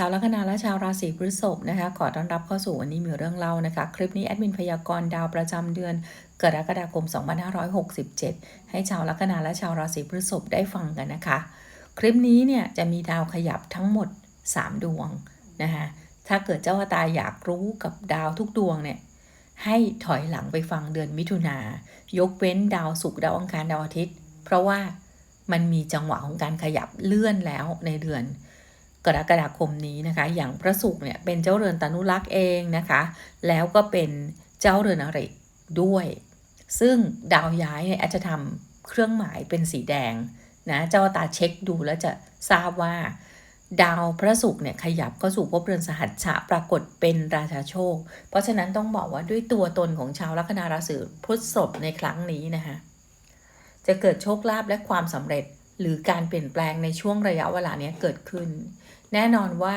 ชาวลัคนาและชาวราศีพฤษภนะคะ ขอต้อนรับเข้าสู่วันนี้มีเรื่องเล่านะคะ คลิปนี้แอดมินพยากรณ์ดาวประจำเดือนกรกฎาคม 2567 ให้ชาวลัคนาและชาวราศีพฤษภได้ฟังกันนะคะ คลิปนี้เนี่ยจะมีดาวขยับทั้งหมด 3 ดวงนะคะถ้าเกิดเจ้าตาอยากรู้กับดาวทุกดวงเนี่ยให้ถอยหลังไปฟังเดือนมิถุนายกเว้นดาวศุกร์ดาวอังคารดาวอาทิตย์ เพราะว่ามันมีจังหวะของการขยับเลื่อนแล้วในเดือน กรกฎาคมนี้นะคะ อย่างพระศุกร์เนี่ยเป็นเจ้าเรือนตนุรักษ์เองนะคะ แล้วก็เป็นเจ้าเรือนอริด้วย ซึ่งดาวย้ายเนี่ยอาจจะทำเครื่องหมายเป็นสีแดงนะเจ้าตาเช็คดูแล้วจะทราบว่า ดาวพระศุกร์เนี่ยขยับก็สู่ภพเรือนสหัชชะปรากฏเป็นราชาโชค เพราะฉะนั้นต้องบอกว่าด้วยตัวตนของชาวลัคนาราศีพฤษภในครั้งนี้นะคะจะเกิดโชคลาภและความสำเร็จหรือการเปลี่ยนแปลงในช่วงระยะเวลานี้เกิดขึ้น แน่นอนว่า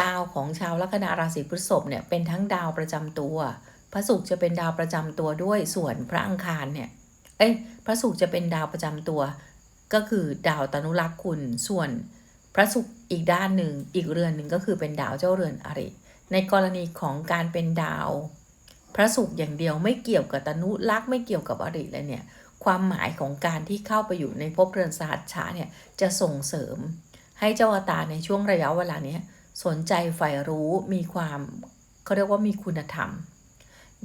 ดาวของชาวลัคนาราศีพฤษภเนี่ยเป็นทั้งดาวประจำตัว พระศุกร์จะเป็นดาวประจำตัวด้วยส่วนพระอังคารเนี่ยเอ้ยพระศุกร์จะเป็นดาวประจำตัว ก็คือดาวตนุรักษ์คุณส่วนพระศุกร์อีกด้านหนึ่งอีกเรือนหนึ่งก็คือเป็นดาวเจ้าเรือนอริ ในกรณีของการเป็นดาว พระศุกร์อย่างเดียวไม่เกี่ยวกับตนุรักษ์ไม่เกี่ยวกับอริเลยเนี่ยความหมายของการที่เข้าไปอยู่ในภพเรือนสหัสชาเนี่ยจะส่งเสริม ให้เจ้าอตาในช่วงระยะเวลานี้สนใจใฝ่รู้มีความเขาเรียกว่ามีคุณธรรม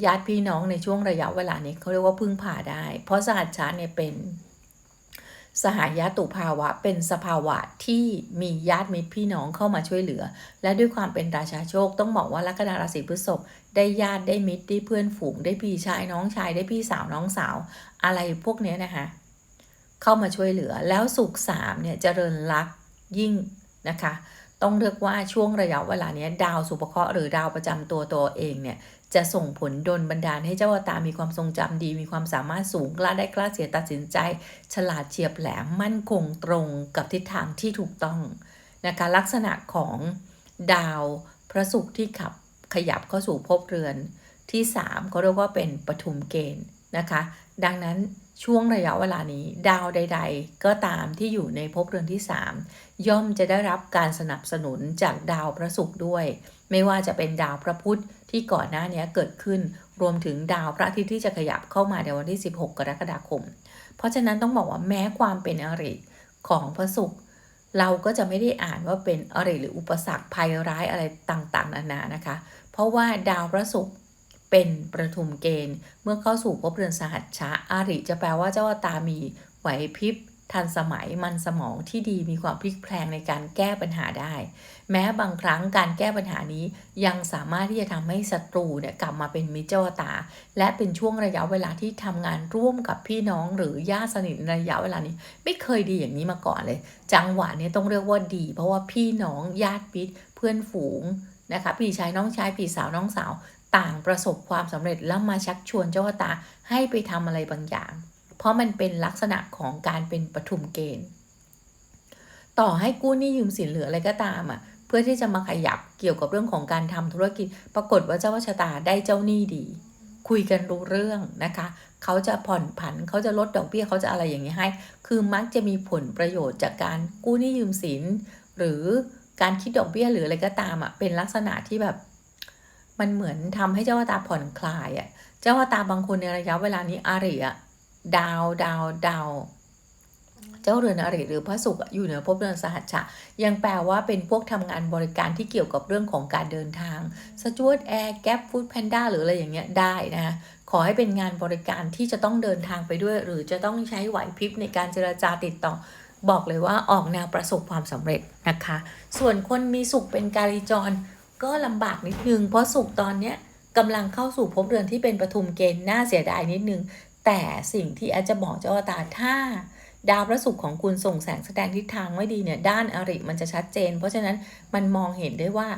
ญาติพี่น้องในช่วงระยะเวลานี้เขาเรียกว่าพึ่งพาได้ เพราะสหัสชาเนี่ยเป็น สหายาตุภาวะเป็นสภาวะที่มีญาติมิตรพี่น้องเข้ามาช่วยเหลือ และด้วยความเป็นราชาโชคต้องบอกว่าลัคนาราศีพฤษภได้ญาติได้มิตรได้เพื่อนฝูงได้พี่ชายน้องชายได้พี่สาวน้องสาว อะไรพวกนี้นะคะ เข้ามาช่วยเหลือแล้วสุขสามเนี่ยจเจริญรัก ยิ่งนะคะ ต้องเรียกว่าช่วงระยะเวลานี้ดาวสุภเคราะห์หรือดาวประจำตัวตัวเองเนี่ยจะส่งผลดลบันดาลให้เจ้าตามีความทรงจำดี มีความสามารถสูงกล้าได้กล้าเสียตัดสินใจ ฉลาดเฉียบแหลมมั่นคงตรงกับทิศทางที่ถูกต้องนะคะลักษณะของดาวพระศุกร์ที่ขับขยับเข้าสู่ภพเรือนที่3เขาเรียกว่าเป็นปฐุมเกณฑ์นะคะ ดังนั้น ช่วงระยะเวลานี้ ดาวใด ๆ ก็ตามที่อยู่ในภพเรือนที่ 3 ย่อมจะได้รับการสนับสนุนจากดาวพระศุกร์ด้วย ไม่ว่าจะเป็นดาวพระพุธที่ก่อนหน้านี้เกิดขึ้น รวมถึงดาวพระอาทิตย์ที่จะขยับเข้ามาในวันที่ 16 กรกฎาคม เพราะฉะนั้นต้องบอกว่าแม้ความเป็นอริของพระศุกร์เราก็จะไม่ได้อ่านว่าเป็นอริหรืออุปสรรคภัยร้ายอะไรต่างๆ นานานะคะ เพราะว่าดาวพระศุกร์ เป็นประทุมเกณฑ์ เมื่อเข้าสู่ภพเรือนสหัชชะอาริจะแปลว่าเจ้าตามีไหวพริบทันสมัยมันสมองที่ดีมีความพลิกแพลงในการแก้ปัญหาได้ แม้บางครั้งการแก้ปัญหานี้ยังสามารถที่จะทำให้ศัตรูเนี่ยกลับมาเป็นมิจ้าตา และเป็นช่วงระยะเวลาที่ทำงานร่วมกับพี่น้องหรือญาติสนิทระยะเวลานี้ ไม่เคยดีอย่างนี้มาก่อนเลย จังหวะนี้ต้องเรียกว่าดี เพราะว่าพี่น้องญาติปิตเพื่อนฝูงนะคะพี่ชายน้องชายพี่สาวน้องสาว ต่างประสบความสำเร็จแล้วมาชักชวนเจ้าตาให้ไปทำอะไรบางอย่าง เพราะมันเป็นลักษณะของการเป็นปฐุมเกณฑ์ ต่อให้กู้หนี้ยืมสินเหลืออะไรก็ตามอะเพื่อที่จะมาขยับเกี่ยวกับเรื่องของการทำธุรกิจ ปรากฏว่าเจ้าวัชตาได้เจ้าหนี้ดี คุยกันรู้เรื่องนะคะ เขาจะผ่อนผันเขาจะลดดอกเบี้ยเขาจะอะไรอย่างนี้ให้ คือมักจะมีผลประโยชน์จากการกู้หนี้ยืมสิน หรือการคิดดอกเบี้ยหรืออะไรก็ตามอะเป็นลักษณะที่แบบ มันเหมือนทำให้เจ้าวตาผ่อนคลายอะ่ะ เจ้าวตาบางคนในระยะเวลานี้อาริอะดาวดาวดาวเจ้าเรือนอริหรือพระศุกร์อยู่เหนือภพเรือนสหัชชะยังแปลว่าเป็นพวกทำงานบริการที่เกี่ยวกับเรื่องของการเดินทางสจวตแอร์แก๊ปฟู้ดแพนด้าหรืออะไรอย่างเงี้ยได้นะขอให้เป็นงานบริการที่จะต้องเดินทางไปด้วย หรือจะต้องใช้ไหวพริบในการเจรจาติดต่อบอกเลยว่าออกแนวประสบความสำเร็จนะคะ ส่วนคนมีสุขเป็นการิจร ก็ลำบากนิดนึง เพราะสุกตอนเนี้ยกำลังเข้าสู่ภพเรือนที่เป็นปฐุมเกณฑ์น่าเสียดายนิดนึง แต่สิ่งที่อาจจะบอกเจ้าตาถ้า ดาวพระศุกร์ของคุณส่งแสงแสดงทิศทางไม่ดีเนี่ยด้านอริมันจะชัดเจน เพราะฉะนั้นมันมองเห็นได้ว่า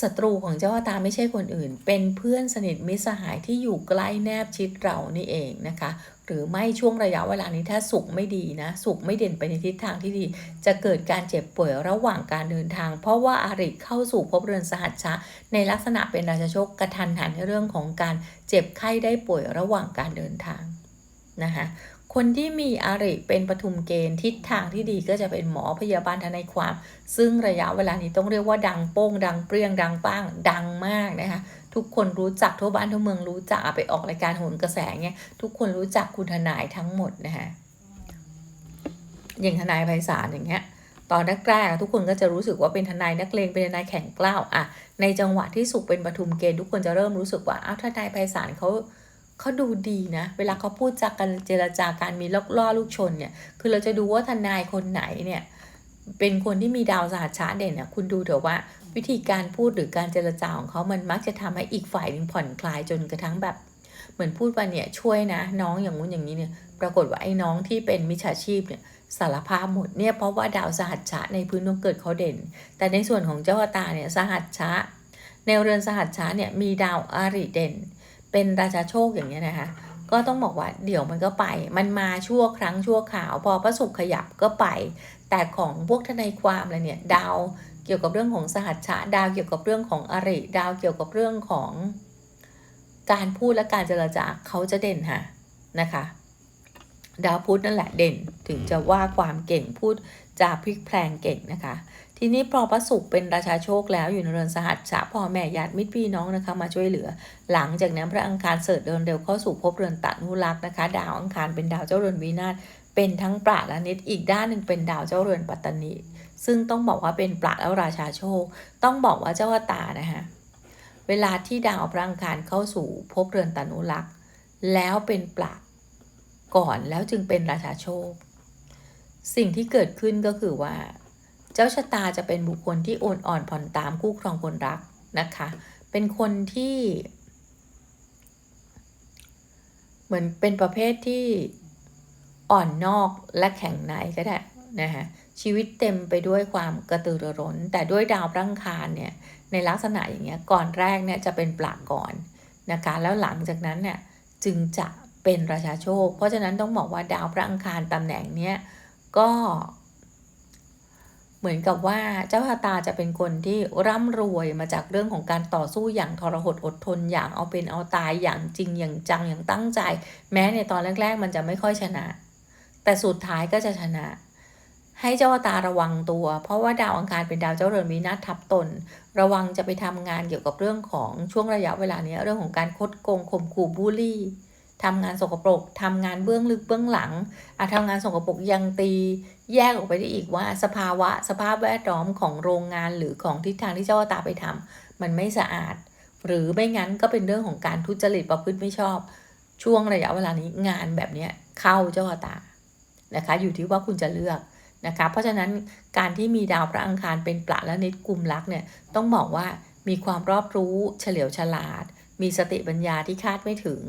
ศัตรูของเจ้าตาไม่ใช่คนอื่น เป็นเพื่อนสนิทมิตรสหายที่อยู่ใกล้แนบชิดเรานี่เองนะคะ หรือไม่ช่วงระยะเวลานี้ถ้าสุขไม่ดีนะ สุขไม่เด่นไปในทิศทางที่ดี จะเกิดการเจ็บป่วยระหว่างการเดินทาง เพราะว่าอาริเข้าสู่ภพเรือนสหัชชะ ในลักษณะเป็นราชโชคกระทันหันในเรื่องของการเจ็บไข้ได้ป่วยระหว่างการเดินทางนะคะ คนที่มีอาริเป็นปทุมเกณฑ์ทิศทางที่ดีก็จะเป็นหมอพยาบาลทนายความ ซึ่งระยะเวลานี้ต้องเรียกว่าดังโป้ง ดังเปรี้ยง ดังป้าง ดังมากนะคะทุกคนรู้จักทั่วบ้านทั่วเมืองรู้จักไปออกรายการโหนกระแสเงี้ยทุกคนรู้จักคุณทนายทั้งหมดนะคะอย่างทนายไพศาลอย่างเงี้ยตอนแรกๆทุกคนก็จะรู้สึกว่าเป็นทนายนักเลงเป็นทนายแข็งกล้าวอะในจังหวะที่สุขเป็นปทุมเกณฑ์ทุกคนจะเริ่มรู้สึกว่าอ้าวทนายไพศาลเขา เขาดูดีนะ เวลาเขาพูดจากกันเจรจาการมีล่อล่อลูกชนเนี่ย คือเราจะดูว่าทนายคนไหนเนี่ยเป็นคนที่มีดาวสหัสชาเด่นเนี่ยคุณดูเถอะว่าวิธีการพูดหรือการเจรจาของเขามันมักจะทำให้อีกฝ่ายหนึ่งผ่อนคลายจนกระทั่งแบบ เหมือนพูดว่าเนี่ยช่วยนะ น้องอย่างงู้นอย่างนี้เนี่ย ปรากฏว่าไอ้น้องที่เป็นมิจฉาชีพเนี่ยสารภาพหมดเนี่ยเพราะว่าดาวสหัสชะในพื้นดวงเกิดเขาเด่น แต่ในส่วนของเจ้าตาเนี่ยสหัสชะในเรือนสหัสชะเนี่ยมีดาวอาริเด่น เป็นราชาโชคอย่างเงี้ยนะคะ ก็ต้องบอกว่าเดี๋ยวมันก็ไป มันมาชั่วครั้งชั่วข่าว พอพระศุกร์ขยับก็ไป แต่ของพวกทนายความอะไรเนี่ยดาวเกี่ยวกับเรื่องของสหัสชะดาวเกี่ยวกับเรื่องของอริ ดาวเกี่ยวกับเรื่องของการพูดและการเจรจาเขาจะเด่นค่ะนะคะ ดาวพุธนั่นแหละเด่นถึงจะว่าความเก่งพูดจาพลิกแพลงเก่งนะคะ ทีนี้พอพระศุกร์เป็นราชาโชคแล้วอยู่ในเรือนสหัสชะพ่อแม่ญาติมิตรพี่น้องนะคะมาช่วยเหลือ หลังจากนั้นพระอังคารเสด็จเดินเร็วเข้าสู่ภพเรือนตนุรักษ์นะคะ ดาวอังคารเป็นดาวเจ้าเรือนวินาศเป็นทั้งปราและนิดอีกด้านหนึ่งเป็นดาวเจ้าเรือนปัตตานีซึ่งต้องบอกว่าเป็นปราแล้วราชาโชค ต้องบอกว่าเจ้าตานะคะเวลาที่ดาวพระอังคารเข้าสู่ภพเรือนตนุรักษ์แล้วเป็นปราก่อนแล้วจึงเป็นราชาโชค สิ่งที่เกิดขึ้นก็คือว่า เจ้าชะตาจะเป็นบุคคลที่โอนอ่อนผ่อนตามคู่ครองคนรักนะคะ เป็นคนที่ เหมือนเป็นประเภทที่อ่อนนอกและแข็งในก็ได้นะคะชีวิตเต็มไปด้วยความกระตือรือร้น แต่ด้วยดาวพระอังคารเนี่ยในลักษณะอย่างเงี้ยก่อนแรกเนี่ยจะเป็นปลากก่อนนะคะแล้วหลังจากนั้นเนี่ยจึงจะเป็นราชาโชค เพราะฉะนั้นต้องบอกว่าดาวพระอังคารตำแหน่งเนี้ยก็ เหมือนกับว่าเจ้าชะตาจะเป็นคนที่ร่ำรวยมาจากเรื่องของการต่อสู้อย่างทรหดอดทนอย่างเอาเป็นเอาตายอย่างจริงอย่างจังอย่างตั้งใจ แม้ในตอนแรก ๆ มันจะไม่ค่อยชนะ แต่สุดท้ายก็จะชนะ ให้เจ้าตาระวังตัว เพราะว่าดาวอังคารเป็นดาวเจ้าเรือนวินาศทับตน ระวังจะไปทำงานเกี่ยวกับเรื่องของช่วงระยะเวลานี้เรื่องของการคดโกงข่มขู่บูลลี่ ทำงานสกปรกทำงานเบื้องลึกเบื้องหลังอาจทำงานสกปรกยังตีแยกออกไปได้อีกว่า สภาวะสภาพแวดล้อมของโรงงานหรือของทิศทางที่เจ้าตาไปทำมันไม่สะอาด หรือไม่งั้นก็เป็นเรื่องของการทุจริตประพฤติไม่ชอบ ช่วงระยะเวลานี้งานแบบนี้เข้าเจ้าตานะคะอยู่ที่ว่าคุณจะเลือกนะคะเพราะฉะนั้นการที่มีดาวพระอังคารเป็นปละและนิดกลุ่มรักเนี่ยต้องบอกว่ามีความรอบรู้เฉลียวฉลาด มีสติปัญญาที่คาดไม่ถึง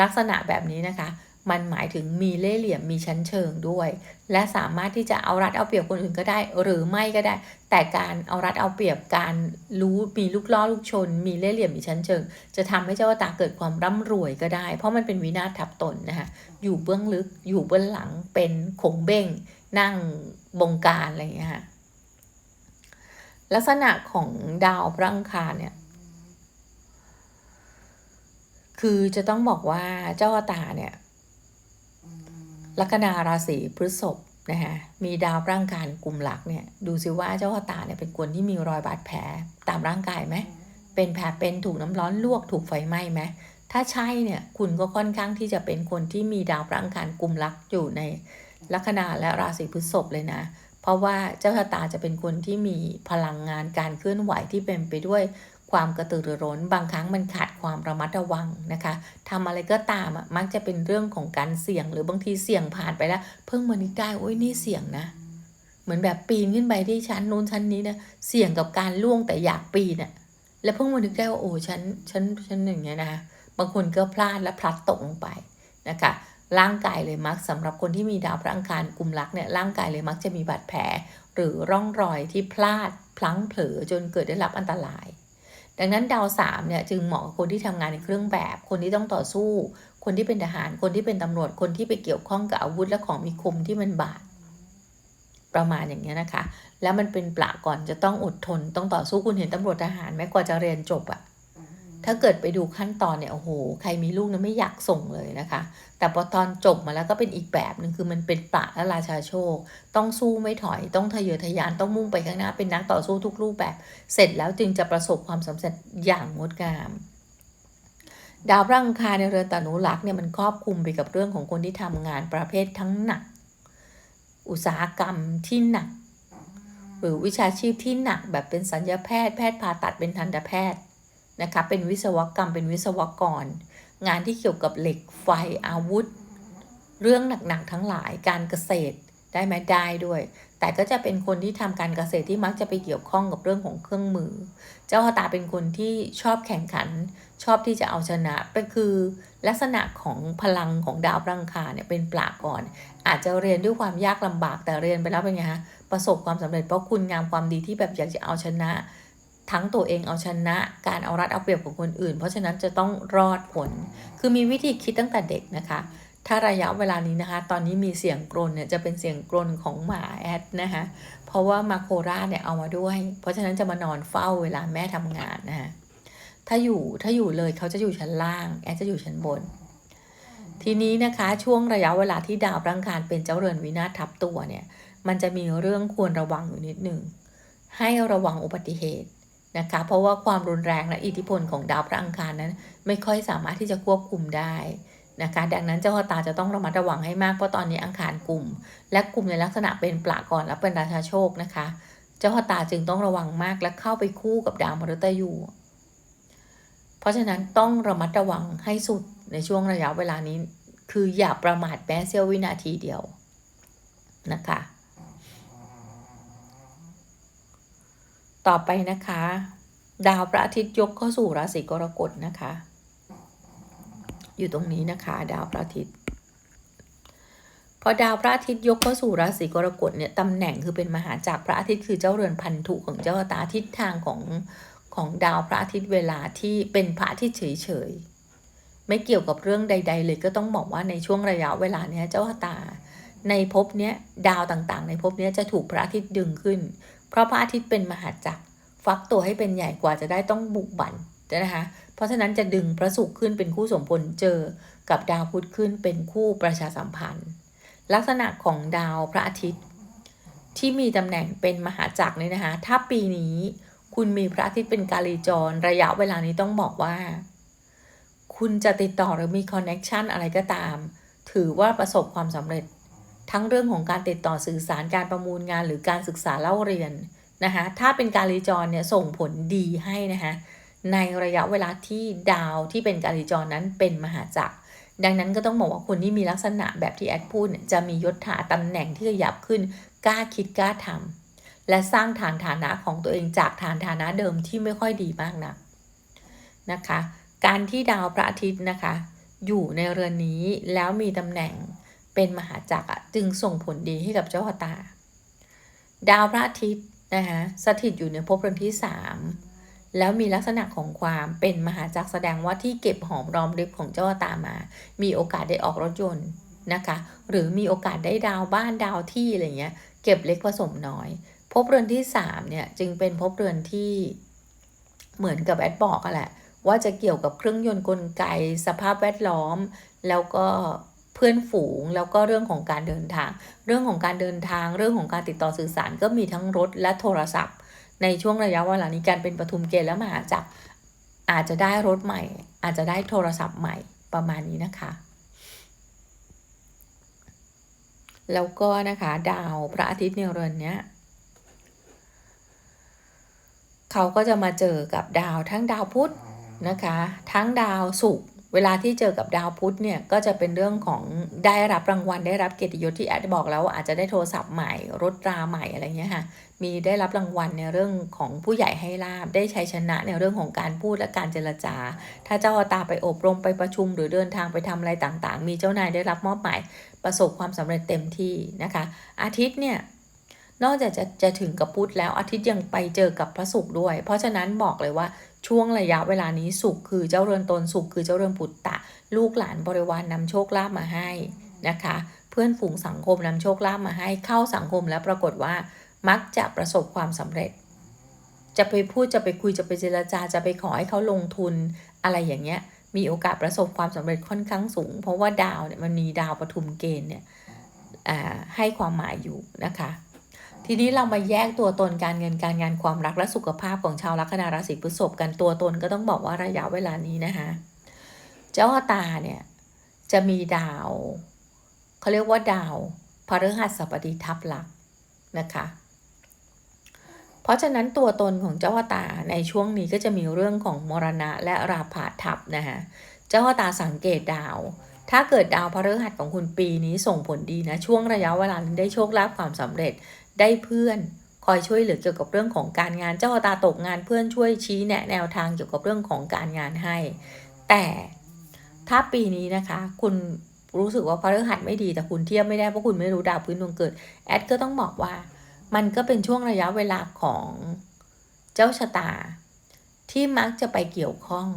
ลักษณะแบบนี้นะคะ มันหมายถึงมีเล่ห์เหลี่ยมมีชั้นเชิงด้วย และสามารถที่จะเอารัดเอาเปรียบคนอื่นก็ได้ หรือไม่ก็ได้ แต่การเอารัดเอาเปรียบการรู้มีลูกล่อลูกชน มีเล่ห์เหลี่ยมมีชั้นเชิง จะทำให้เจ้าตาเกิดความร่ำรวยก็ได้ เพราะมันเป็นวินาศทับตนนะคะอยู่เบื้องลึกอยู่เบื้องหลังเป็นขงเบ้งนั่งบงการอะไรอย่างเงี้ยค่ะลักษณะของดาวพระอังคารเนี่ย คือจะต้องบอกว่าเจ้าตาเนี่ยลัคนาราศีพฤษภนะคะมีดาวร่างกายกลุ่มหลักเนี่ยดูซิว่าเจ้าตาเนี่ยเป็นคนที่มีรอยบาดแผลตามร่างกายไหมเป็นแผลเป็นถูกน้ำร้อนลวกถูกไฟไหม้ไหมถ้าใช่เนี่ยคุณก็ค่อนข้างที่จะเป็นคนที่มีดาวร่างกายกลุ่มหลักอยู่ในลัคนาและราศีพฤษภเลยนะ เพราะว่าเจ้าชะตาจะเป็นคนที่มีพลังงานการเคลื่อนไหวที่เป็นไปด้วย ความกระตือรือร้น บางครั้งมันขาดความระมัดระวังนะคะทำอะไรก็ตามอะมักจะเป็นเรื่องของการเสี่ยง หรือบางทีเสี่ยงผ่านไปแล้ว เพิ่งมานึกได้โอ้ยนี่เสี่ยงนะ เหมือนแบบปีนขึ้นไปที่ชั้นนู้นชั้นนี้นะเสี่ยงกับการล่วงแต่อยากปีนอะแล้วเพิ่งมานึกได้ว่าโอ้ฉันฉันฉันอย่างเงี้ยนะคะบางคนก็พลาดและพลัดตกลงไปนะคะร่างกายเลยมักสำหรับคนที่มีดาวพระอังคารกลุ่มรักเนี่ยร่างกายเลยมักจะมีบาดแผล หรือร่องรอยที่พลาดพลั้งเผลอจนเกิดได้รับอันตราย ดังนั้นดาวสามเนี่ยจึงเหมาะกับคนที่ทำงานในเครื่องแบบ คนที่ต้องต่อสู้ คนที่เป็นทหาร คนที่เป็นตำรวจ คนที่ไปเกี่ยวข้องกับอาวุธและของมีคมที่มันบาดประมาณอย่างเงี้ยนะคะ แล้วมันเป็นปลาก่อนจะต้องอดทน ต้องต่อสู้คุณเห็นตำรวจทหารไหมกว่าจะเรียนจบอะ ถ้าเกิดไปดูขั้นตอนเนี่ยโอ้โหใครมีลูกนะไม่อยากส่งเลยนะคะ แต่พอตอนจบมาแล้วก็เป็นอีกแบบหนึ่งคือมันเป็นปะและราชาโชค ต้องสู้ไม่ถอยต้องทะเยอทะยานต้องมุ่งไปข้างหน้าเป็นนักต่อสู้ทุกรูปแบบ เสร็จแล้วจึงจะประสบความสำเร็จอย่างงดงามดาวพระอังคารในเรือนตนุรักษ์เนี่ยมันครอบคลุมไปกับเรื่องของคนที่ทำงานประเภททั้งหนัก อุตสาหกรรมที่หนัก หรือวิชาชีพที่หนักแบบเป็นสัญญาแพทย์แพทย์ผ่าตัดเป็นทันตแพทย์ นะคะเป็นวิศวกรรมเป็นวิศวกร งานที่เกี่ยวกับเหล็กไฟอาวุธ เรื่องหนักๆทั้งหลายการเกษตรได้ไหมได้ด้วย แต่ก็จะเป็นคนที่ทำการเกษตรที่มักจะไปเกี่ยวข้องกับเรื่องของเครื่องมือ เจ้าตาเป็นคนที่ชอบแข่งขัน ชอบที่จะเอาชนะก็คือ ลักษณะของพลังของดาวพลังคาเนี่ยเป็นปลาก่อน อาจจะเรียนด้วยความยากลำบากแต่เรียนไปแล้วเป็นไงฮะประสบความสำเร็จเพราะคุณงามความดีที่แบบอยากจะเอาชนะ ทั้งตัวเองเอาชนะการเอารัดเอาเปรียบของคนอื่น เพราะฉะนั้นจะต้องรอดผล คือมีวิธีคิดตั้งแต่เด็กนะคะ ถ้าระยะเวลานี้นะคะ ตอนนี้มีเสียงกรนเนี่ยจะเป็นเสียงกรนของหมาแอดนะคะเพราะว่ามาโคราชเนี่ยเอามาด้วย เพราะฉะนั้นจะมานอนเฝ้าเวลาแม่ทำงานนะคะถ้าอยู่ถ้าอยู่เลยเขาจะอยู่ชั้นล่าง แอดจะอยู่ชั้นบน ทีนี้นะคะช่วงระยะเวลาที่ดาวพลังคารเป็นเจ้าเรือนวินาศทับตัวเนี่ย มันจะมีเรื่องควรระวังอยู่นิดหนึ่งให้ระวังอุบัติเหตุ นะคะ เพราะว่าความรุนแรงและอิทธิพลของดาวพระอังคารนั้น ไม่ค่อยสามารถที่จะควบคุมได้นะคะ ดังนั้นเจ้าพ่อตาจะต้องระมัดระวังให้มากเพราะตอนนี้อังคารกลุ่ม และกลุ่มในลักษณะเป็นปลาก่อนและเป็นราชาโชคนะคะ เจ้าพ่อตาจึงต้องระวังมากและเข้าไปคู่กับดาวมฤตยูเพราะฉะนั้นต้องระมัดระวังให้สุดในช่วงระยะเวลานี้ คืออย่าประมาทแม้เสี้ยววินาทีเดียวนะคะ ต่อไปนะคะ ดาวพระอาทิตย์ยกเข้าสู่ราศีกรกฎนะคะ อยู่ตรงนี้นะคะ ดาวพระอาทิตย์พอดาวพระอาทิตย์ยกเข้าสู่ราศีกรกฎเนี่ยตำแหน่งคือเป็นมหาจักรพระอาทิตย์คือเจ้าเรือนพันธุของเจ้าตาทิศทางของของดาวพระอาทิตย์เวลาที่เป็นพระอาทิตย์เฉยๆไม่เกี่ยวกับเรื่องใด ๆ เลยก็ต้องบอกว่าในช่วงระยะเวลาเนี้ยเจ้าตาในภพเนี้ยดาวต่างๆ ในภพเนี้ยจะถูกพระอาทิตย์ดึงขึ้น เพราะพระอาทิตย์เป็นมหาจักร ฟักตัวให้เป็นใหญ่กว่าจะได้ต้องบุกบั่นนะคะเพราะฉะนั้นจะดึงพระศุกร์ขึ้นเป็นคู่สมพลเจอ กับดาวพุธขึ้นเป็นคู่ประชาสัมพันธ์ ลักษณะของดาวพระอาทิตย์ ที่มีตำแหน่งเป็นมหาจักรเนี่ยนะคะ ถ้าปีนี้คุณมีพระอาทิตย์เป็นกาลีจร ระยะเวลานี้ต้องบอกว่า คุณจะติดต่อหรือมีคอนเน็ชันอะไรก็ตาม ถือว่าประสบความสำเร็จ ทั้งเรื่องของการติดต่อสื่อสารการประมูลงานหรือการศึกษาเล่าเรียนนะคะถ้าเป็นกาลีจรเนี่ยส่งผลดีให้นะคะในระยะเวลาที่ดาวที่เป็นกาลีจรนั้นเป็นมหาจักร ดังนั้นก็ต้องบอกว่าคนที่มีลักษณะแบบที่แอดพูดจะมียศถาตำแหน่งที่ขยับขึ้นกล้าคิดกล้าทำและสร้างฐานฐานะของตัวเองจากฐานฐานะเดิมที่ไม่ค่อยดีมากนะนะคะ การที่ดาวพระอาทิตย์นะคะ อยู่ในเรือนนี้แล้วมีตำแหน่ง เป็นมหาจักรจึงส่งผลดีให้กับเจ้าตา ดาวพระอาทิตย์นะคะสถิตอยู่ในภพเรือนที่3แล้วมีลักษณะของความเป็นมหาจักรแสดงว่าที่เก็บหอมรอมริบของเจ้าตามา มีโอกาสได้ออกรถยนต์นะคะ หรือมีโอกาสได้ดาวบ้านดาวที่อะไรเงี้ย เก็บเล็กผสมน้อยภพเรือนที่3เนี่ยจึงเป็นภพเรือนที่เหมือนกับแอดบอกกันแหละว่าจะเกี่ยวกับเครื่องยนต์กลไกสภาพแวดล้อม แล้วก็ เพื่อนฝูง แล้วก็เรื่องของการเดินทาง เรื่องของการเดินทาง เรื่องของการติดต่อสื่อสารก็มีทั้งรถและโทรศัพท์ ในช่วงระยะเวลานี้การเป็นปทุมเกณฑ์และมหาจักรอาจจะได้รถใหม่ อาจจะได้โทรศัพท์ใหม่ประมาณนี้นะคะ แล้วก็นะคะดาวพระอาทิตย์ในเรือนเนี้ยเขาก็จะมาเจอกับดาวทั้งดาวพุธนะคะ ทั้งดาวศุกร์ เวลาที่เจอกับดาวพุธเนี่ยก็จะเป็นเรื่องของได้รับรางวัลได้รับเกียรติยศที่แอดบอกแล้วว่าอาจจะได้โทรศัพท์ใหม่รถราใหม่อะไรเงี้ยค่ะมีได้รับรางวัลในเรื่องของผู้ใหญ่ให้ลาบได้ชัยชนะในเรื่องของการพูดและการเจรจา ถ้าเจ้าตาไปอบรมไปประชุม หรือเดินทางไปทำอะไรต่างๆ มีเจ้านายได้รับมอบหมายประสบความสำเร็จเต็มที่นะคะ อาทิตย์เนี่ยนอกจากจะจะถึงกับพุธแล้วอาทิตย์ยังไปเจอกับพระศุกร์ด้วย เพราะฉะนั้นบอกเลยว่า ช่วงระยะเวลานี้สุขคือเจ้าเรือนตนสุขคือเจ้าเรือนปุตตะ ลูกหลานบริวารนนำโชคลาภมาให้นะคะ เพื่อนฝูงสังคมนำโชคลาภมาให้เข้าสังคมแล้วปรากฏว่ามักจะประสบความสำเร็จ จะไปพูดจะไปคุยจะไปเจรจาจะไปขอให้เขาลงทุนอะไรอย่างเงี้ยมีโอกาสประสบความสำเร็จค่อนข้างสูง เพราะว่าดาวเนี่ยมันมีดาวปทุมเกณฑ์เนี่ยให้ความหมายอยู่นะคะ ทีนี้เรามาแยกตัวตนการเงินการงานความรักและสุขภาพของชาวลัคนาราศีพฤษภกันตัวตนก็ต้องบอกว่าระยะเวลานี้นะคะเจ้าตาเนี่ยจะมีดาวเขาเรียกว่าดาวพฤหัสบดีทับหลักนะคะ เพราะฉะนั้นตัวตนของเจ้าตาในช่วงนี้ก็จะมีเรื่องของมรณะและราภาทับนะคะเจ้าตาสังเกตดาว ถ้าเกิดดาวพฤหัสของคุณปีนี้ส่งผลดีนะ ช่วงระยะเวลานี้ได้โชคลาภความสำเร็จ ได้เพื่อนคอยช่วยเหลือเกี่ยวกับเรื่องของการงานเจ้าตาตกงานเพื่อนช่วยชี้แนะแนวทางเกี่ยวกับเรื่องของการงานให้ แต่ถ้าปีนี้นะคะ คุณรู้สึกว่าพฤหัสไม่ดีแต่คุณเทียบไม่ได้เพราะคุณไม่รู้ดาวพื้นดวงเกิดแอดก็ต้องบอกว่า มันก็เป็นช่วงระยะเวลาของเจ้าชะตา ที่มักจะไปเกี่ยวข้อง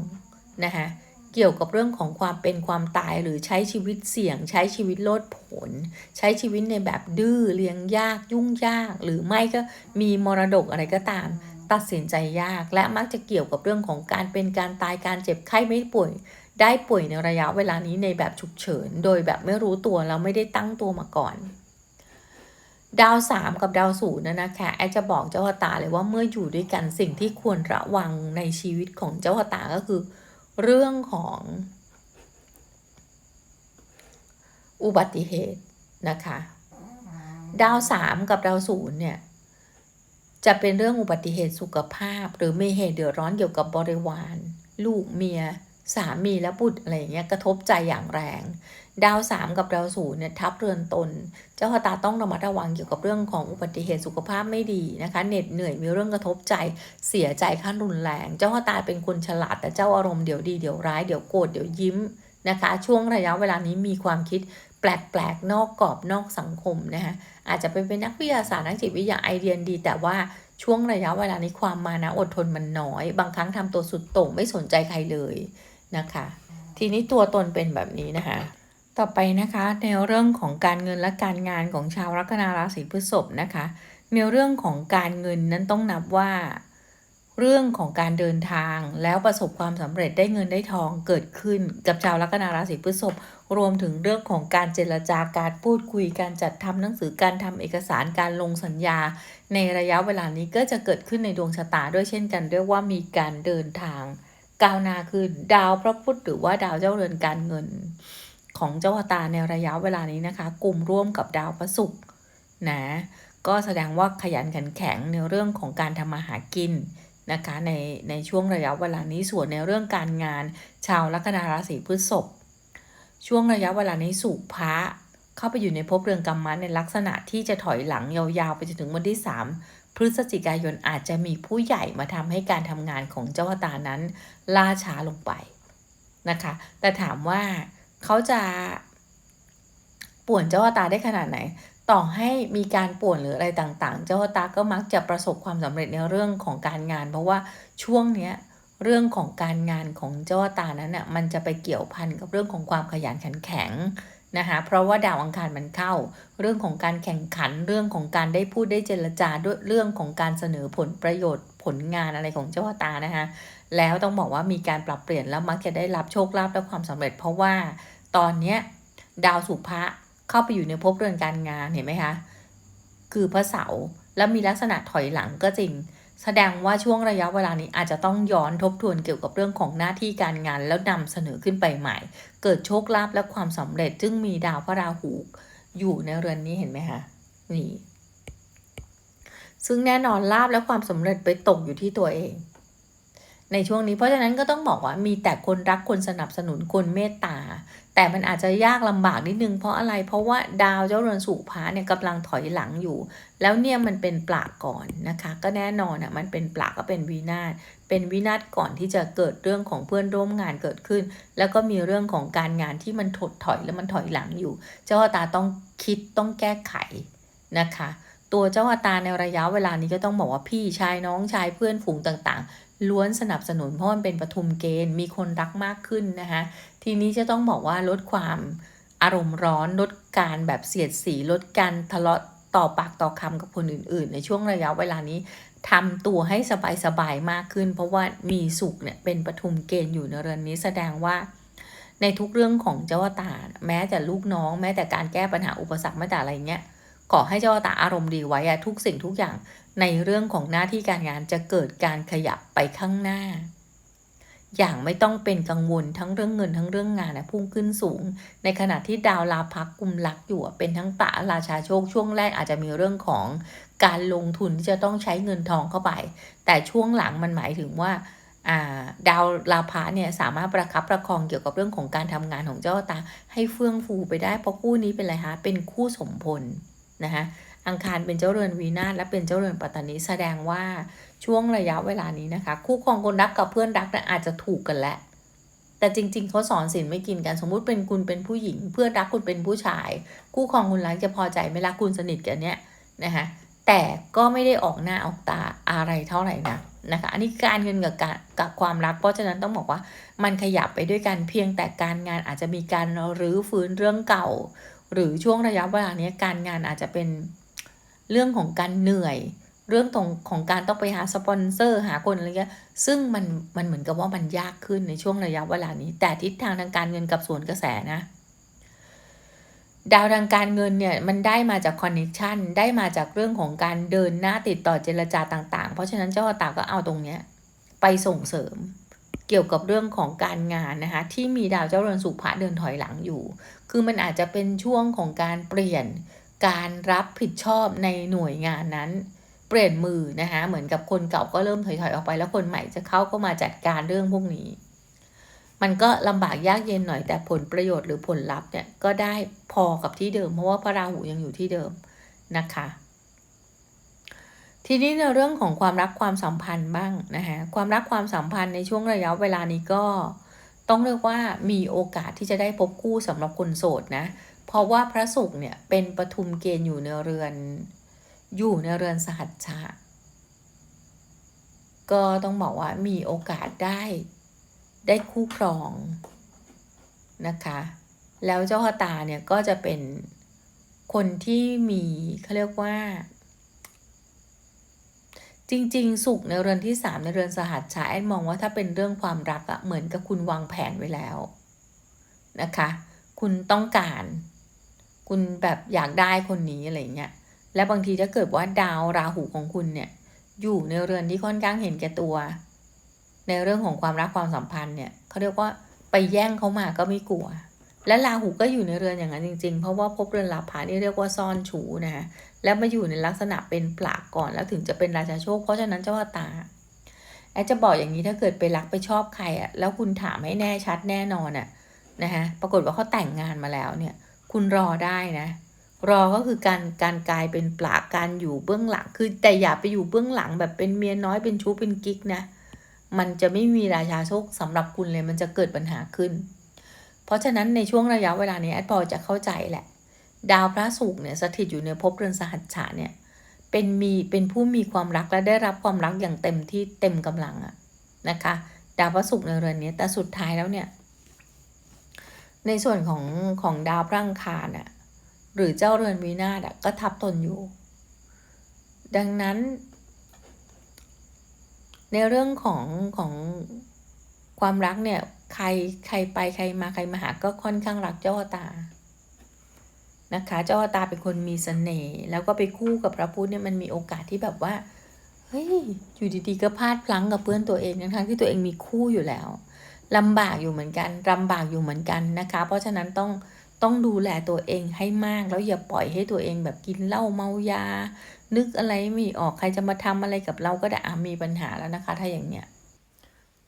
นะคะ เกี่ยวกับเรื่องของความเป็นความตายหรือใช้ชีวิตเสี่ยง ใช้ชีวิตโลดผนใช้ชีวิตในแบบดื้อเลี้ยงยาก ยุ่งยาก หรือไม่ก็มีมรดกอะไรก็ตาม ตัดสินใจยาก และมักจะเกี่ยวกับเรื่องของการเป็นการตายการเจ็บไข้ไม่ป่วย ได้ป่วยในระยะเวลานี้ในแบบฉุกเฉิน โดยแบบไม่รู้ตัวแล้วไม่ได้ตั้งตัวมาก่อนดาวสามกับดาวศูนย์นะนะคะแอดจะบอกเจ้าตาเลยว่าเมื่ออยู่ด้วยกันสิ่งที่ควรระวังในชีวิตของเจ้าตาก็คือ เรื่องของอุบัติเหตุนะคะ ดาวสามกับดาวศูนย์เนี่ย จะเป็นเรื่องอุบัติเหตุสุขภาพ หรือมีเหตุเดือดร้อนเกี่ยวกับบริวาร ลูกเมีย สามีและบุตรอะไรอย่างเงี้ยกระทบใจอย่างแรง ดาวสามกับดาวศูนย์เนี่ยทับเรือนตน เจ้าชะตาต้องระมัดระวังเกี่ยวกับเรื่องของอุบัติเหตุสุขภาพไม่ดีนะคะ เหน็ดเหนื่อยมีเรื่องกระทบใจเสียใจขั้นรุนแรง เจ้าชะตาเป็นคนฉลาดแต่เจ้าอารมณ์เดี๋ยวดีเดี๋ยวร้ายเดี๋ยวโกรธเดี๋ยวยิ้มนะคะ ช่วงระยะเวลานี้มีความคิดแปลกๆนอกกรอบนอกสังคมนะคะอาจจะเป็นเป็นนักวิทยาศาสตร์นักจิตวิทยาไอเดียดี แต่ว่าช่วงระยะเวลานี้ความมานะอดทนมันน้อย บางครั้งทำตัวสุดโต่งไม่สนใจใครเลย นะคะ ทีนี้ตัวตนเป็นแบบนี้นะคะ ต่อไปนะคะในเรื่องของการเงินและการงานของชาวลัคนาราศีพฤษภนะคะในเรื่องของการเงินนั้นต้องนับว่า เรื่องของการเดินทางแล้วประสบความสำเร็จได้เงินได้ทองเกิดขึ้นกับชาวลัคนาราศีพฤษภรวมถึงเรื่องของการเจรจาการพูดคุยการจัดทำหนังสือการทำเอกสารการลงสัญญา ในระยะเวลานี้ก็จะเกิดขึ้นในดวงชะตาด้วยเช่นกันเรียกว่ามีการเดินทาง ก้าวหน้าขึ้น ดาวพระพุธหรือว่าดาวเจ้าเรือนการเงิน ของเจ้าตาในระยะเวลานี้นะคะ กลุ่มร่วมกับดาวพระศุกร์นะก็แสดงว่าขยันขันแข็งในเรื่องของการทำมาหากินนะคะในในช่วงระยะเวลานี้ส่วนในเรื่องการงาน ชาวลัคนาราศีพฤษภช่วงระยะเวลานี้สุภะเข้าไปอยู่ในภพเรือนกรรมะในลักษณะที่จะถอยหลังยาวๆไปจนถึงวันที่ 3 พฤศจิกายนอาจจะมีผู้ใหญ่มาทำให้การทำงานของเจ้าตานั้นล่าช้าลงไปนะคะ แต่ถามว่าเขาจะป่วนเจ้าตาได้ขนาดไหน ต่อให้มีการป่วนหรืออะไรต่างๆ เจ้าตาก็มักจะประสบความสำเร็จในเรื่องของการงาน เพราะว่าช่วงเนี้ยเรื่องของการงานของเจ้าตานั้นน่ะมันจะไปเกี่ยวพันกับเรื่องของความขยันขันแข็ง นะคะเพราะว่าดาวอังคารมันเข้า เรื่องของการแข่งขันเรื่องของการได้พูดได้เจรจาด้วยเรื่องของการเสนอผลประโยชน์ผลงานอะไรของเจ้าตานะคะแล้วต้องบอกว่ามีการปรับเปลี่ยนแล้วมักจะได้รับโชคลาภและความสำเร็จ เพราะว่าตอนเนี้ยดาวสุภะเข้าไปอยู่ในภพเรือนการงานเห็นไหมคะคือพระเสาร์แล้วมีลักษณะถอยหลังก็จริง แสดงว่าช่วงระยะเวลานี้อาจจะต้องย้อนทบทวนเกี่ยวกับเรื่องของหน้าที่การงานแล้วนำเสนอขึ้นไปใหม่ เกิดโชคลาภและความสำเร็จ ซึ่งมีดาวพระราหูอยู่ในเรือนนี้เห็นไหมคะนี่ซึ่งแน่นอนลาบและความสำเร็จไปตกอยู่ที่ตัวเอง ในช่วงนี้เพราะฉะนั้นก็ต้องบอกว่ามีแต่คนรักคนสนับสนุนคนเมตตา แต่มันอาจจะยากลำบากนิดนึงเพราะอะไร เพราะว่าดาวเจ้าเรือนสุภาเนี่ยกำลังถอยหลังอยู่ แล้วเนี่ยมันเป็นปลากก่อนนะคะ ก็แน่นอนอะมันเป็นปลากก็เป็นวินาศ เป็นวินาศก่อนที่จะเกิดเรื่องของเพื่อนร่วมงานเกิดขึ้น แล้วก็มีเรื่องของการงานที่มันถดถอยแล้วมันถอยหลังอยู่ เจ้าตาต้องคิดต้องแก้ไขนะคะ ตัวเจ้าตาในระยะเวลานี้ก็ต้องบอกว่าพี่ชายน้องชายเพื่อนฝูงต่างๆ ล้วนสนับสนุนเพราะมันเป็นปฐุมเกณฑ์มีคนรักมากขึ้นนะคะทีนี้จะต้องบอกว่าลดความอารมณ์ร้อนลดการแบบเสียดสีลดการทะเลาะต่อปากต่อคำกับคนอื่น ๆ ในช่วงระยะเวลานี้ ทำตัวให้สบายสบายมากขึ้น เพราะว่ามีสุขเนี่ยเป็นปฐุมเกณฑ์อยู่ในเรือนนี้แสดงว่า ในทุกเรื่องของเจ้าตาแม้แต่ลูกน้อง แม้แต่การแก้ปัญหาอุปสรรคแม้แต่อะไรเงี้ยขอให้เจ้าตาอารมณ์ดีไว้อะทุกสิ่งทุกอย่างในเรื่องของหน้าที่การงานจะเกิดการขยับไปข้างหน้า อย่างไม่ต้องเป็นกังวลทั้งเรื่องเงินทั้งเรื่องงานนะพุ่งขึ้นสูง ในขณะที่ดาวลาพักกุมลักอยู่เป็นทั้งปะราชาโชคช่วงแรกอาจจะมีเรื่องของการลงทุนที่จะต้องใช้เงินทองเข้าไป แต่ช่วงหลังมันหมายถึงว่าาดาวลาพะเนี่ยสามารถประคับประคองเกี่ยวกับเรื่องของการทำงานของเจ้าตา ให้เฟื่องฟูไปได้เพราะคู่นี้เป็นอะไรคะเป็นคู่สมพลนะคะอังคารเป็นเจ้าเรือนวีนาศและเป็นเจ้าเรือนปัตตานีแสดงว่า ช่วงระยะเวลานี้นะคะ คู่ครองคนรักกับเพื่อนรักนะอาจจะถูกกันแหละแต่จริง ๆเขาสอนสินไม่กินกันสมมุติเป็นคุณเป็นผู้หญิง เพื่อนรักคุณเป็นผู้ชาย คู่ครองคุณรักจะพอใจไม่รักคุณสนิทกันเนี่ยนะคะแต่ก็ไม่ได้ออกหน้าออกตาอะไรเท่าไหร่นะนะคะ อันนี้การเงินกับการกับความรัก เพราะฉะนั้นต้องบอกว่ามันขยับไปด้วยกันเพียงแต่การงานอาจจะมีการรื้อฟื้นเรื่องเก่า หรือช่วงระยะเวลานี้การงานอาจจะเป็นเรื่องของการเหนื่อย เรื่องตรงของการต้องไปหาสปอนเซอร์หาคนอะไรเงี้ยซึ่งมันมันเหมือนกับว่ามันยากขึ้นในช่วงระยะเวลานี้ แต่ทิศทางทางการเงินกับสวนกระแสนะ ดาวทางการเงินเนี่ยมันได้มาจากคอนเนคชันได้มาจากเรื่องของการเดินหน้าติดต่อเจรจาต่าง ๆ เพราะฉะนั้นเจ้าตาก็เอาตรงเนี้ยไปส่งเสริมเกี่ยวกับเรื่องของการงานนะคะที่มีดาวเจ้าเรือนสุภะเดินถอยหลังอยู่ คือมันอาจจะเป็นช่วงของการเปลี่ยนการรับผิดชอบในหน่วยงานนั้น เปลี่ยนมือนะคะเหมือนกับคนเก่าก็เริ่มถอยๆออกไป แล้วคนใหม่จะเข้าก็มาจัดการเรื่องพวกนี้ มันก็ลำบากยากเย็นหน่อยแต่ผลประโยชน์หรือผลลัพธ์เนี่ยก็ได้พอกับที่เดิม เพราะว่าพระราหูยังอยู่ที่เดิมนะคะ ทีนี้ในเรื่องของความรักความสัมพันธ์บ้างนะคะความรักความสัมพันธ์ในช่วงระยะเวลานี้ก็ต้องเรียกว่ามีโอกาสที่จะได้พบคู่สำหรับคนโสดนะเพราะว่าพระศุกร์เนี่ยเป็นปทุมเกณฑ์อยู่ในเรือน อยู่ในเรือนสหัชชะ ก็ต้องบอกว่ามีโอกาสได้ ได้คู่ครองนะคะ แล้วเจ้าชะตาเนี่ยก็จะเป็นคนที่มีเขาเรียกว่า จริง ๆ สุขในเรือนที่สามในเรือนสหัสชาแอนมองว่าถ้าเป็นเรื่องความรักอะเหมือนกับคุณวางแผนไว้แล้วนะคะ คุณต้องการ คุณแบบอยากได้คนนี้อะไรเงี้ย และบางทีถ้าเกิดว่าดาวราหูของคุณเนี่ย อยู่ในเรือนที่ค่อนข้างเห็นแก่ตัว ในเรื่องของความรักความสัมพันธ์เนี่ยเขาเรียกว่าไปแย่งเขามาก็ไม่กลัว และราหูก็อยู่ในเรือนอย่างนั้นจริง ๆ เพราะว่าพบเรือนลาภานี่เรียกว่าซ่อนชูนะฮะแล้วมาอยู่ในลักษณะเป็นปลากก่อนแล้วถึงจะเป็นราชาโชค เพราะฉะนั้นเจ้าตาแอดจะบอกอย่างนี้ถ้าเกิดไปรักไปชอบใครอะ่ะแล้วคุณถามให้แน่ชัดแน่นอนอะ่ะนะคะปรากฏว่าเขาแต่งงานมาแล้วเนี่ย คุณรอได้นะ รอก็คือการการกลายเป็นปลาการอยู่เบื้องหลัง คือแต่อย่าไปอยู่เบื้องหลังแบบเป็นเมียน้อยเป็นชู้เป็นกิ๊กนะ มันจะไม่มีราชาโชคสำหรับคุณเลยมันจะเกิดปัญหาขึ้น เพราะฉะนั้นในช่วงระยะเวลานี้แอดพอจะเข้าใจแหละ ดาวพระศุกร์เนี่ยสถิตอยู่ในภพเรือนสหัชชะเนี่ยเป็นมีเป็นผู้มีความรักและได้รับความรักอย่างเต็มที่เต็มกำลังอะนะคะ ดาวพระศุกร์ในเรือนนี้แต่สุดท้ายแล้วเนี่ย ในส่วนของของดาวพระอังคารอะ หรือเจ้าเรือนวินาศอะก็ทับตนอยู่ ดังนั้น ในเรื่องของของความรักเนี่ย ใครใครไปใครมาใครมาหาก็ค่อนข้างรักเจ้าตานะคะ เจ้าตาเป็นคนมีเสน่ห์แล้วก็ไปคู่กับพระพุทธเนี่ยมันมีโอกาสที่แบบว่าเฮ้ยอยู่ดีๆก็พลาดพลั้งกับเพื่อนตัวเองทั้งที่ตัวเองมีคู่อยู่แล้วลำบากอยู่เหมือนกันลำบากอยู่เหมือนกันนะคะ เพราะฉะนั้นต้อง ต้องดูแลตัวเองให้มากแล้วอย่าปล่อยให้ตัวเองแบบกินเหล้าเมายา นึกอะไรไม่ออกใครจะมาทำอะไรกับเราก็ได้อามีปัญหาแล้วนะคะ ถ้าอย่างเนี้ย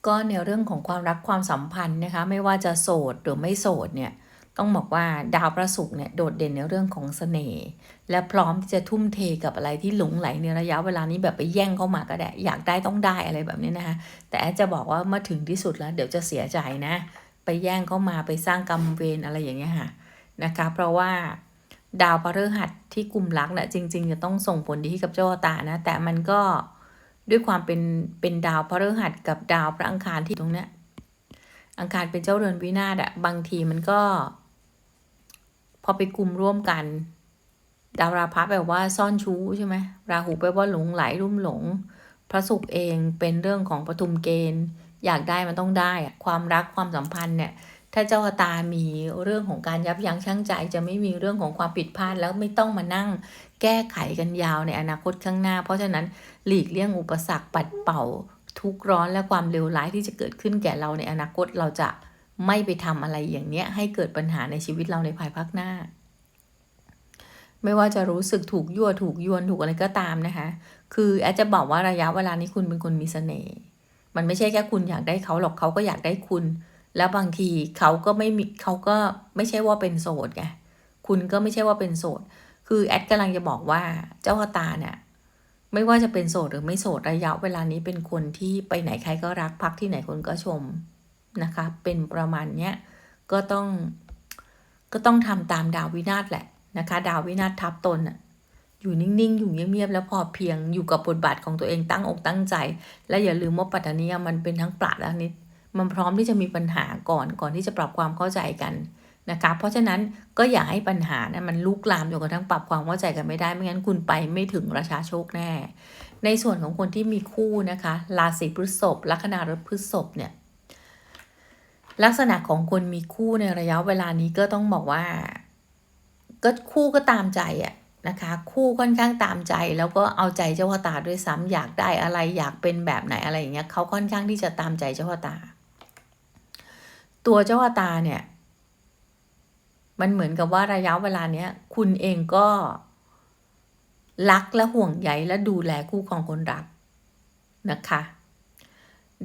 ก็ในเรื่องของความรักความสัมพันธ์นะคะ ไม่ว่าจะโสดหรือไม่โสดเนี่ยต้องบอกว่าดาวพระศุกร์เนี่ยโดดเด่นในเรื่องของเสน่ห์และพร้อมที่จะทุ่มเทกับอะไรที่หลงไหลในระยะเวลานี้แบบไปแย่งเข้ามาก็ได้ อยากได้ต้องได้อะไรแบบนี้นะคะ แต่แอจะบอกว่าเมื่อถึงที่สุดแล้ว เดี๋ยวจะเสียใจนะ ไปแย่งเข้ามาไปสร้างกรรมเวรอะไรอย่างเงี้ยค่ะ นะคะ เพราะว่าดาวพฤหัสที่กลุ่มรักเนี่ยจริง ๆ จะต้องส่งผลดีกับเจ้าตานะ แต่มันก็ด้วยความเป็นเป็นดาวพฤหัสกับดาวพระอังคารที่ตรงเนี้ยอังคารเป็นเจ้าเรือนวินาศอะบางทีมันก็ พอไปกลุ่มร่วมกัน ดาวราพะแปลว่าซ่อนชู้ใช่ไหมราหูแปลว่าหลงไหลรุ่มหลง พระศุกร์เองเป็นเรื่องของปฐุมเกณฑ์ อยากได้มันต้องได้ความรักความสัมพันธ์เนี่ย ถ้าเจ้าตามีเรื่องของการยับยั้งชั่งใจ จะไม่มีเรื่องของความผิดพลาดแล้วไม่ต้องมานั่งแก้ไขกันยาวในอนาคตข้างหน้า เพราะฉะนั้นหลีกเลี่ยงอุปสรรคปัดเป่า ทุกร้อนและความเลวร้ายที่จะเกิดขึ้นแก่เราในอนาคตเราจะไม่ไปทำอะไรอย่างเนี้ยให้เกิดปัญหาในชีวิตเราในภายภาคหน้า ไม่ว่าจะรู้สึกถูกยั่วถูกยวนถูกอะไรก็ตามนะคะ คือแอดจะบอกว่าระยะเวลานี้คุณเป็นคนมีเสน่ห์มันไม่ใช่แค่คุณอยากได้เขาหรอกเขาก็อยากได้คุณ แล้วบางทีเขาก็ไม่มีเขาก็ไม่ใช่ว่าเป็นโสดไงคุณก็ไม่ใช่ว่าเป็นโสด คือแอดกำลังจะบอกว่าเจ้าตาเนี่ยไม่ว่าจะเป็นโสดหรือไม่โสดระยะเวลานี้เป็นคนที่ไปไหนใครก็รักพักที่ไหนคนก็ชมนะคะ เป็นประมาณเนี้ยก็ต้องก็ต้องทำตามดาววินาศแหละนะคะ ดาววินาศทับตนอะอยู่นิ่งๆ อยู่เงียบๆ แล้วพอเพียงอยู่กับบทบาทของตัวเองตั้งอกตั้งใจ และอย่าลืมว่าปัตตานีมันเป็นทั้งปราดและนิด มันพร้อมที่จะมีปัญหาก่อนก่อนที่จะปรับความเข้าใจกันนะคะเพราะฉะนั้นก็อย่าให้ปัญหานะมันลุกลามจนกระทั่งปรับความเข้าใจกันไม่ได้ไม่งั้นคุณไปไม่ถึงราชาโชคแน่ ในส่วนของคนที่มีคู่นะคะราศีพฤษภลัคนาพฤษภเนี่ยลักษณะของคนมีคู่ในระยะเวลานี้ก็ต้องบอกว่า ก็คู่ก็ตามใจอะนะคะ คู่ค่อนข้างตามใจ แล้วก็เอาใจเจ้าพ่อตาด้วยซ้ำอยากได้อะไรอยากเป็นแบบไหนอะไรอย่างเงี้ยเขาค่อนข้างที่จะตามใจเจ้าพ่อตา ตัวเจ้าพ่อตาเนี่ย มันเหมือนกับว่าระยะเวลาเนี้ย คุณเองก็ รักและห่วงใยและดูแลคู่ของคนรักนะคะ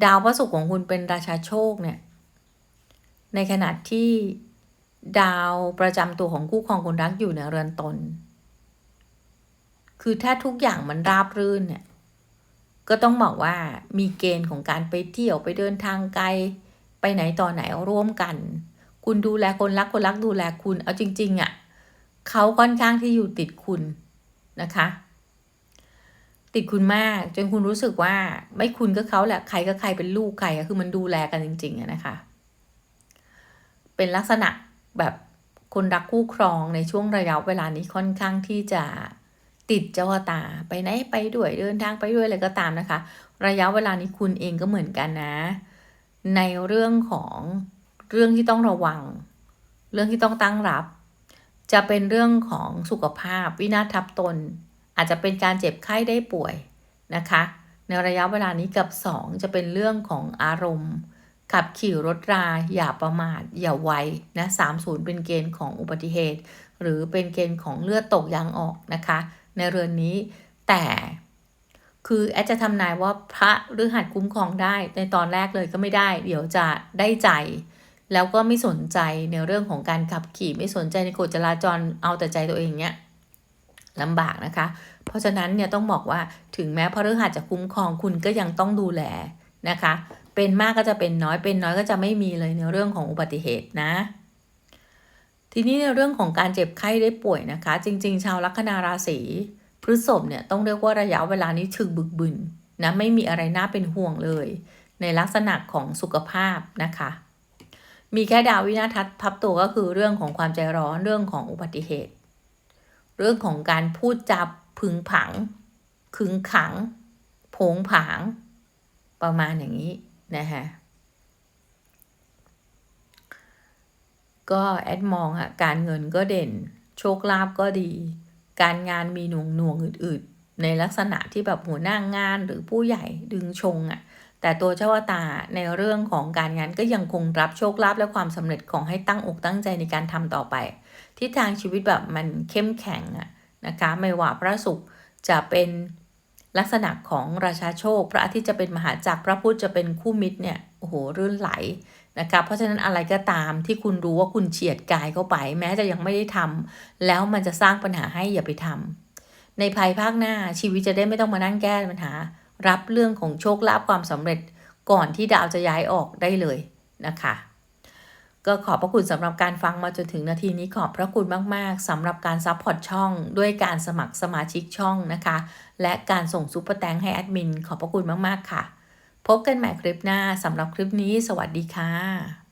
ดาวพระศุกร์ของคุณเป็นราชาโชคเนี่ย ในขณะที่ดาวประจำตัวของคู่ครองคนรักอยู่ในเรือนตน คือถ้าทุกอย่างมันราบรื่นเนี่ย ก็ต้องบอกว่ามีเกณฑ์ของการไปเที่ยวไปเดินทางไกล ไปไหนต่อไหนร่วมกัน คุณดูแลคนรักคนรักดูแลคุณ เอาจริงๆอะ่ะเขาค่อนข้างที่อยู่ติดคุณนะคะ ติดคุณมากจนคุณรู้สึกว่าไม่คุณก็เขาแหละใครก็ใครเป็นลูกใครคือมันดูแลกันจริงๆอะนะคะ เป็นลักษณะแบบคนรักคู่ครองในช่วงระยะเวลานี้ค่อนข้างที่จะติดเจ้าตาไปไหนไปด้วยเดินทางไปด้วยอะไรก็ตามนะคะ ระยะเวลานี้คุณเองก็เหมือนกันนะ ในเรื่องของเรื่องที่ต้องระวัง เรื่องที่ต้องตั้งรับ จะเป็นเรื่องของสุขภาพวินาศทับตน อาจจะเป็นการเจ็บไข้ได้ป่วยนะคะ ในระยะเวลานี้กับ 2 จะเป็นเรื่องของอารมณ์ขับขี่รถรา อย่าประมาท อย่าไวนะ30เป็นเกณฑ์ของอุบัติเหตุ หรือเป็นเกณฑ์ของเลือดตกยางออกนะคะ ในเรือนนี้แต่ คือแอดจะทำนายว่าพระหรือหัดคุ้มครองได้ในตอนแรกเลยก็ไม่ได้ เดี๋ยวจะได้ใจ แล้วก็ไม่สนใจในเรื่องของการขับขี่ไม่สนใจในกฎจราจรเอาแต่ใจตัวเองเนี้ยลำบากนะคะ เพราะฉะนั้นเนี่ยต้องบอกว่าถึงแม้พระฤหัสจะคุ้มครองคุณก็ยังต้องดูแลนะคะ เป็นมากก็จะเป็นน้อยเป็นน้อยก็จะไม่มีเลยในเรื่องของอุบัติเหตุนะทีนี้ในเรื่องของการเจ็บไข้ได้ป่วยนะคะ จริง ๆ ชาวลัคนาราศี ฤษภเนี่ยต้องเรียกว่าระยะเวลานี้ถึกบึกบึนนะไม่มีอะไรน่าเป็นห่วงเลย ในลักษณะของสุขภาพนะคะ มีแค่ดาววินาทัศทับตัวก็คือเรื่องของความใจร้อนเรื่องของอุบัติเหตุ เรื่องของการพูดจับพึงผัง ขึงขัง โผงผาง ประมาณอย่างนี้นะคะก็แอดมองอะการเงินก็เด่น โชคลาภก็ดี การงานมีหน่วงหน่วงอื่นๆ ในลักษณะที่แบบหัวหน้างงานหรือผู้ใหญ่ดึงชงอะแต่ตัวเจ้าวตาในเรื่องของการงานก็ยังคงรับโชคลาภและความสำเร็จของให้ตั้งอกตั้งใจในการทำต่อไปทิศทางชีวิตแบบมันเข้มแข็งอะนะคะไม่ว่าพระศุกร์จะเป็นลักษณะของราชาโชค พระอาทิตย์จะเป็นมหาจักรพระพุธจะเป็นคู่มิตรเนี่ยโอ้โหรื่นไหล นะคะเพราะฉะนั้นอะไรก็ตามที่คุณรู้ว่าคุณเฉียดกายเข้าไป แม้จะยังไม่ได้ทำแล้วมันจะสร้างปัญหาให้อย่าไปทำในภายภาคหน้าชีวิตจะได้ไม่ต้องมานั่งแก้ปัญหา รับเรื่องของโชคลาภความสำเร็จก่อนที่ดาวจะย้ายออกได้เลยนะคะก็ขอบพระคุณสำหรับการฟังมาจนถึงนาทีนี้ขอบพระคุณมาก ๆสำหรับการซัพพอร์ตช่องด้วยการสมัครสมาชิกช่องนะคะ และการส่งซุปเปอร์แตงให้แอดมินขอบพระคุณมาก ๆ ค่ะ พบกันใหม่คลิปหน้าสำหรับคลิปนี้ สวัสดีค่ะ